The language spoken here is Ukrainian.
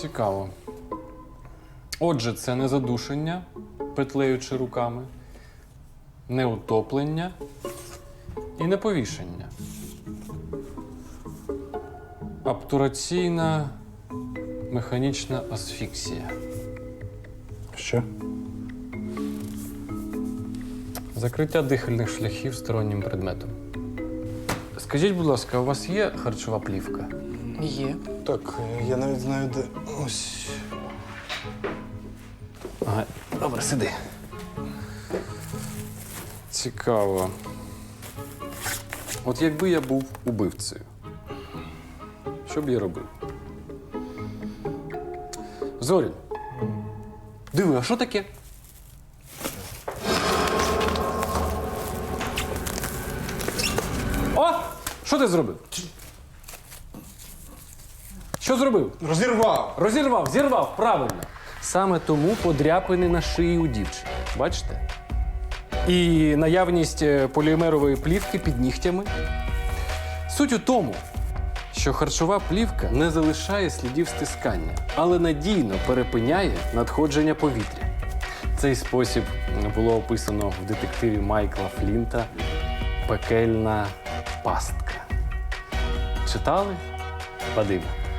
Цікаво. Отже, це не задушення, петлеючи руками, не утоплення і не повішення. Обтураційна механічна асфіксія. Що? Закриття дихальних шляхів стороннім предметом. Скажіть, будь ласка, у вас є харчова плівка? Є. Так, я навіть знаю, де. Ось. Ага, добре, сиди. Цікаво. От якби я був убивцею, що б я робив? Зорін. Диви, а що таке? О! Що ти зробив? Що зробив? Розірвав! Розірвав, зірвав, правильно. Саме тому подряпини на шиї у дівчини. Бачите? І наявність е, поліомерової плівки під нігтями. Суть у тому, що харчова плівка не залишає слідів стискання, але надійно перепиняє надходження повітря. Цей спосіб було описано в детективі Майкла Флінта Пекельна пастка. Читали? Вадиме?